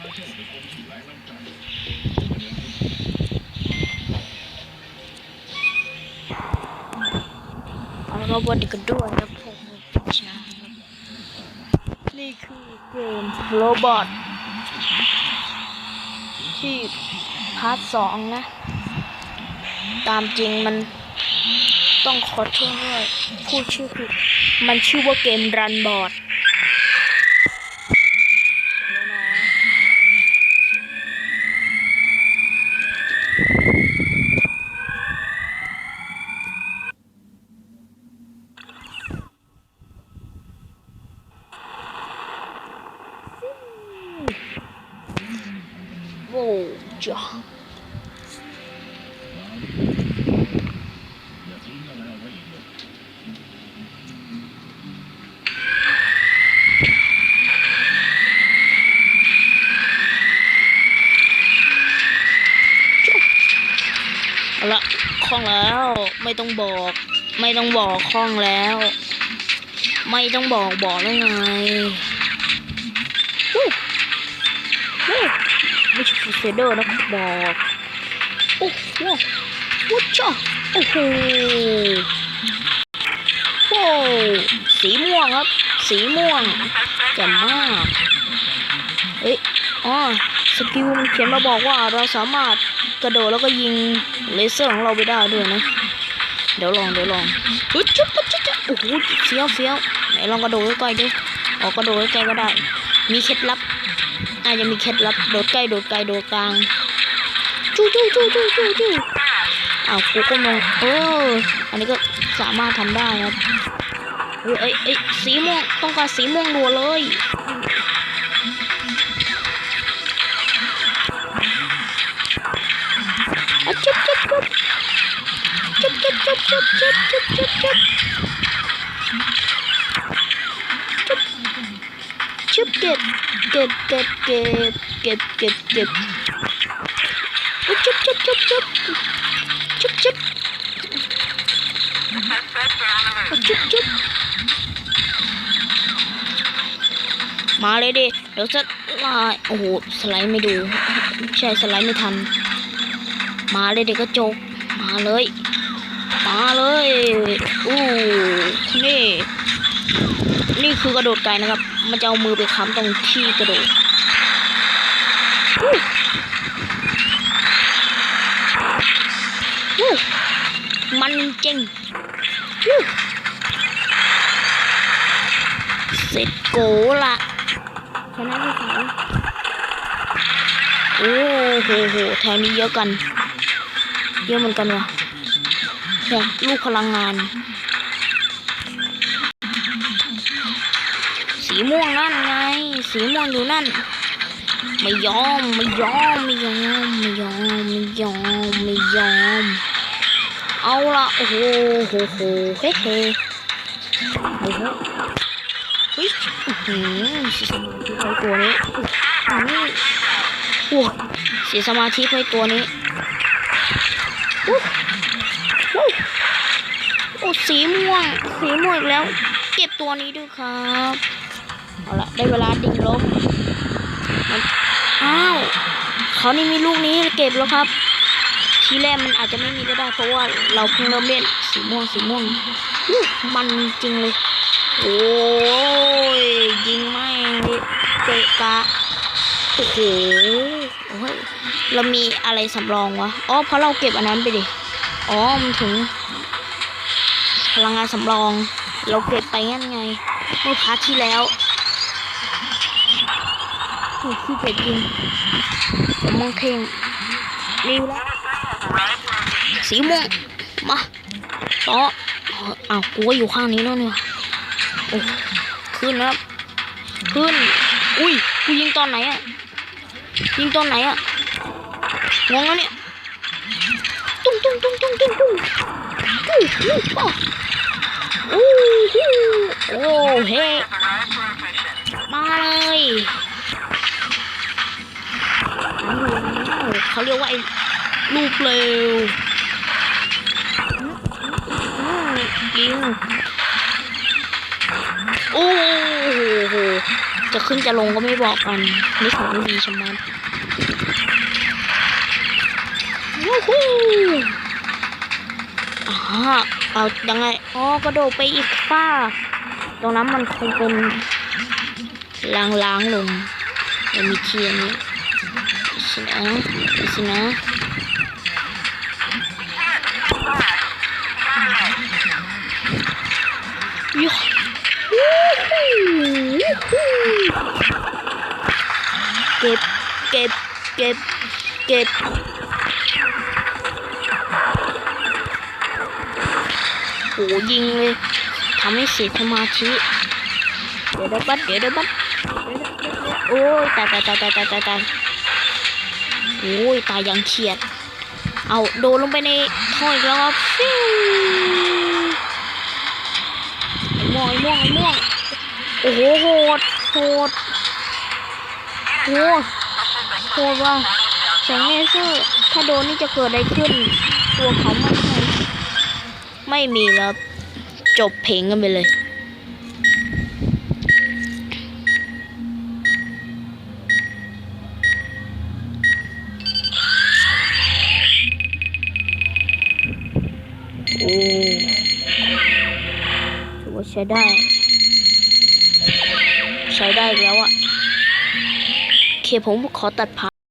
เอาเราบอดีกันด้วยนะผมพิชาครับนี่คือเกมโรบอทที่พาร์ทสองนะ ตามจริงมันต้องขอโทษด้วยพูดชื่อผิดมันชื่อว่าเกมรันบอร์ดโว้ จ้าเอาละคล่องแล้วไม่ต้องบอก ไม่ต้องบอกคล่องแล้ว ไม่ต้องบอกบอกแล้ไง ไม่ใช่ฟูเซเดอร์นะบอกโอ้โหวู้จ้าโอ้โหโอ้สีม่วงครับ สีม่วงแจ่มมากเอ้ยอ๋อสกิลมันเขียนมาบอกว่าเราสามารถกระโดดแล้วก็ยิงเลเซอร์ของเราไปได้ด้วยนะ เดี๋ยวลองเดี๋ยวลองเฮ้ยจุ๊บจุ๊บจุ๊บจุ๊บโอ้โหเฟี้ยวเฟี้ยวไหนลองกระโดดใกล้ๆดิออกกระโดดใกล้ก็ได้ มีเคล็ดลับ อาจจะมีเคล็ดลับโดดใกล้โดดไกลโดดกลางจู้จู้จู้จู้จู้จู้อ้าวกูก็มองเอออันนี้ก็สามารถทำได้ครับเอ้ยเอ้ยเอ้ยสีม่วงต้องการสีม่วงรัวเลยอะจุ๊บจุ๊บจุ๊บจุ๊บจุ๊บจุ๊บจุ๊บจุ๊บจุ๊บจุ๊บจุ๊บจุ๊บเก็บ เก็บเก็บเก็บเก็บเก็บเก็บอุ๊ยจุ๊บจุ๊บจุ๊บจุ๊บจุ๊บจุ๊บอะจุ๊บจุ๊บมาเลยดิเดี๋ยวจะลายโอ้โหสไลด์ไม่ดูใช่สไลด์ไม่ทัน มาเลยเด็กกระจกมาเลย มาเลยอู้นี่ นี่คือกระโดดไกลนะครับ มันจะเอามือไปค้ำตรงที่กระโดดมันจริงเสร็จโกละชนะที่สามโอ้โหโหแถวนี้เยอะกัน เยอะเหมือนกันว่ะหกลูกพลังงาน สีม่วงนั่นไง สีม่วงอยู่นั่น ไม่ยอม ไม่ยอม ไม่ยอม ไม่ยอม ไม่ยอม ไม่ยอม เอาละโอ้โหโหโหเฮ้เฮ้โอ้โหเฮ้ยอือหือเสีสมาธิไปตัวนี้อื้อหือโอ้ยเสียสมาธิไปตัวนี้อู้อู้โอ้สีม่วง สีม่วงอีกแล้ว เก็บตัวนี้ด้วยครับ เอาละได้เวลาดิ่งลบอ้าวเขานี่มีลูกนี้เก็บแล้วครับ ทีแรกมันอาจจะไม่มีก็ได้ เพราะว่าเราเพิ่งเริ่มเล่นสีม่วงสีม่วงมันจริงเลย โอ้ยยิงไม่เตะกะโอ้โหเรามีอะไรสำรองวะอ๋อเพราะเราเก็บอันนั้นไปดิอ๋อมันถึง พลังงานสำรอง เราเก็บไปงั้นไงเมื่อพาร์ทที่แล้ว โอ้ขี้เกียจจริงผมมองเพลงรีวแล้วสีม่วงมาต่ออ้าวกูก็อยู่ข้างนี้แล้วเนี่ยโอ้ขึ้นนะครับขึ้น อุ้ยกูยิงตอนไหนอะยิงตอนไหนอะงงแล้วเนี่ยตุ้งตุ้งตุ้งตุ้งตุ้งตุ้งตุ้งตุ้งป้อโอ้โหโอ้เฮ้มาเลย เขาเรียกว่าไอ้ลูกเร็วยิงโอ้โหจะขึ้นจะลงก็ไม่บอกกันนี่ของไม่ดีชะมัดฮู้อ่าเอายังไงอ๋อกระโดดไปอีกฝ้า ตรงนั้นมันคงเป็นล้างล้างๆลงมันมีเทียนนี้ สินะสินะยูฮูยูฮูเก็บเก็บเก็บเก็บโหยิงเลยทำให้เสียสมาธิ เดี๋ยวเดี๋ยวบัดเดี๋ยวเดี๋ยวบัดโอ้ยตายตายตายตายตายตาย โอ้ยตายยังเฉียด เอาโดนลงไปในท่ออีกแล้วครับฟิวไอ้ม่วงไอ้ม่วงไอ้ม่วงโอ้โหโหดโหดโหโหดว่ะแสงเลเซอร์ถ้าโดนนี่จะเกิดอะไรขึ้น ตัวเขาไม่ใช่ไม่มีแล้ว จบเพลงกันไปเลย โอ้ถือว่าใช้ได้ ใช้ได้แล้วอะโอเคผมขอตัดผ่าน